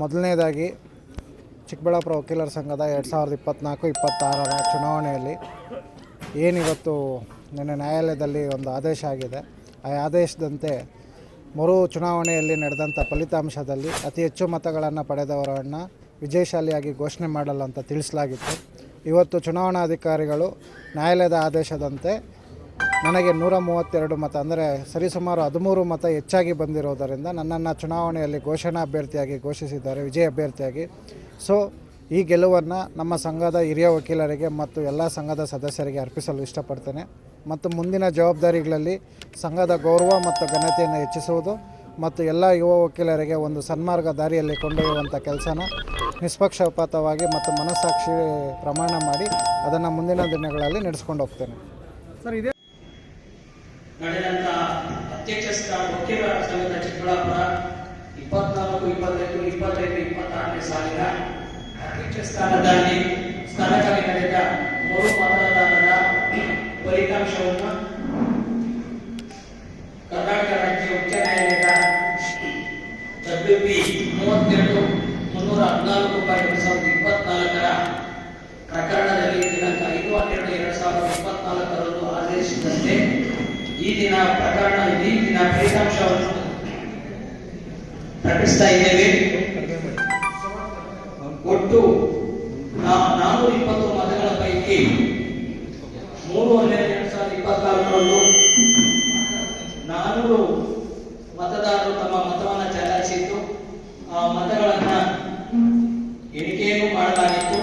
ಮೊದಲನೇದಾಗಿ ಚಿಕ್ಕಬಳ್ಳಾಪುರ ವಕೀಲರ ಸಂಘದ ಎರಡು ಸಾವಿರದ ಇಪ್ಪತ್ತ್ನಾಲ್ಕು ಇಪ್ಪತ್ತಾರರ ಚುನಾವಣೆಯಲ್ಲಿ ಏನಿವತ್ತು ನಿನ್ನೆ ನ್ಯಾಯಾಲಯದಲ್ಲಿ ಒಂದು ಆದೇಶ ಆಗಿದೆ. ಆ ಆದೇಶದಂತೆ ಮರು ಚುನಾವಣೆಯಲ್ಲಿ ನಡೆದಂಥ ಫಲಿತಾಂಶದಲ್ಲಿ ಅತಿ ಹೆಚ್ಚು ಮತಗಳನ್ನು ಪಡೆದವರನ್ನು ವಿಜಯಶಾಲಿಯಾಗಿ ಘೋಷಣೆ ಮಾಡಲ್ಲ ಅಂತ ತಿಳಿಸಲಾಗಿತ್ತು. ಇವತ್ತು ಚುನಾವಣಾಧಿಕಾರಿಗಳು ನ್ಯಾಯಾಲಯದ ಆದೇಶದಂತೆ ನನಗೆ ನೂರ ಮೂವತ್ತೆರಡು ಮತ, ಅಂದರೆ ಸರಿಸುಮಾರು ಹದಿಮೂರು ಮತ ಹೆಚ್ಚಾಗಿ ಬಂದಿರೋದರಿಂದ ನನ್ನನ್ನು ಚುನಾವಣೆಯಲ್ಲಿ ಘೋಷಣಾ ಅಭ್ಯರ್ಥಿಯಾಗಿ ಘೋಷಿಸಿದ್ದಾರೆ, ವಿಜಯ ಅಭ್ಯರ್ಥಿಯಾಗಿ. ಸೊ ಈ ಗೆಲುವನ್ನು ನಮ್ಮ ಸಂಘದ ಹಿರಿಯ ವಕೀಲರಿಗೆ ಮತ್ತು ಎಲ್ಲ ಸಂಘದ ಸದಸ್ಯರಿಗೆ ಅರ್ಪಿಸಲು ಇಷ್ಟಪಡ್ತೇನೆ. ಮತ್ತು ಮುಂದಿನ ಜವಾಬ್ದಾರಿಗಳಲ್ಲಿ ಸಂಘದ ಗೌರವ ಮತ್ತು ಘನತೆಯನ್ನು ಹೆಚ್ಚಿಸುವುದು ಮತ್ತು ಎಲ್ಲ ಯುವ ವಕೀಲರಿಗೆ ಒಂದು ಸನ್ಮಾರ್ಗ ದಾರಿಯಲ್ಲಿ ಕೊಂಡೊಯ್ಯುವಂಥ ಕೆಲಸನ ನಿಷ್ಪಕ್ಷಪಾತವಾಗಿ ಮತ್ತು ಮನಸ್ಸಾಕ್ಷಿ ಪ್ರಮಾಣ ಮಾಡಿ ಅದನ್ನು ಮುಂದಿನ ದಿನಗಳಲ್ಲಿ ನಡೆಸ್ಕೊಂಡು ಹೋಗ್ತೇನೆ. ನಡೆದಂತ ಅಧ್ಯಕ್ಷ ಸ್ಥಾನ ವಕೀಲರ ಸಂಘದ ಚಿಕ್ಕಬಳ್ಳಾಪುರ ಇಪ್ಪತ್ನಾಲ್ಕು, ಇಪ್ಪತ್ತೈದು ಇಪ್ಪತ್ತೈದು, ಇಪ್ಪತ್ತಾರನೇ ಸಾಲಿನ ಅಧ್ಯಕ್ಷ ಸ್ಥಾನದಲ್ಲಿ ಸ್ಥಾನಕ್ಕಾಗಿ ನಡೆದ ಮರು ಮತದಾನದ ಫಲಿತಾಂಶವನ್ನು ಕರ್ನಾಟಕ ರಾಜ್ಯ ಉಚ್ಚ ನ್ಯಾಯಾಲಯದ ಡಬ್ಲ್ಯೂ ಪಿ ಮೂವತ್ತೆರಡು, ಮುನ್ನೂರ ಹದಿನಾಲ್ಕು ರೂಪಾಯಿ ಎರಡು ಸಾವಿರದ ಇಪ್ಪತ್ನಾಲ್ಕರ ಪ್ರಕರಣದಲ್ಲಿ ದಿನಾಂಕ ಐದು ಹನ್ನೆರಡು, ಎರಡು ಸಾವಿರದ ಇಪ್ಪತ್ನಾಲ್ಕರಂದು ಆದೇಶಿಸಿದಂತೆ ಈ ದಿನ ಪ್ರಕರಣ ಈ ದಿನ ಫಲಿತಾಂಶವನ್ನು ಪ್ರಕಟಿಸ್ತಾ ಇದ್ದೇವೆ. ಒಟ್ಟು ನಾನೂರ ಇಪ್ಪತ್ತು ಮತಗಳ ಪೈಕಿ ಮೂರು ಹನ್ನೆರಡು ಎರಡ್ ಸಾವಿರದ ಇಪ್ಪತ್ನಾಲ್ಕರಂದು ನಾನೂರು ಮತದಾರರು ತಮ್ಮ ಮತವನ್ನು ಚಲಾಯಿಸಿದ್ದು ಆ ಮತಗಳನ್ನ ಎಣಿಕೆಯನ್ನು ಮಾಡಲಾಗಿತ್ತು.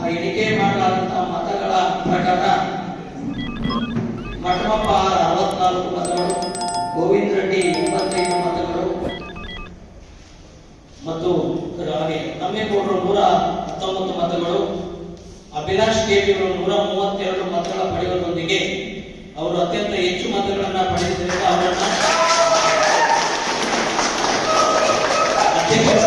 ಆ ಎಣಿಕೆ ಮಾಡಲಾದಂತಹ ಮತಗಳ ಪ್ರಕಾರ ಮಠಮಪ್ಪ ಇಪ್ಪತ್ನಾಲ್ಕು ಮತಗಳು ಗೋವಿಂದ ರೆಡ್ಡಿ ಇಪ್ಪತ್ತೈದು ಮತಗಳು. ಮತ್ತು ಹಾಗೆ ನಮ್ಮೇಗೌಡರು ನೂರ ಹತ್ತೊಂಬತ್ತು ಮತಗಳು. ಅಭಿಲಾಷ್ ದೇವಿಯವರು ನೂರ ಮೂವತ್ತೆರಡು ಮತಗಳ ಪಡೆಯುವುದರೊಂದಿಗೆ ಅವರು ಅತ್ಯಂತ ಹೆಚ್ಚು ಮತಗಳನ್ನು ಪಡೆದಿದ್ದರಿಂದ ಅವರನ್ನು ಅಧ್ಯಕ್ಷ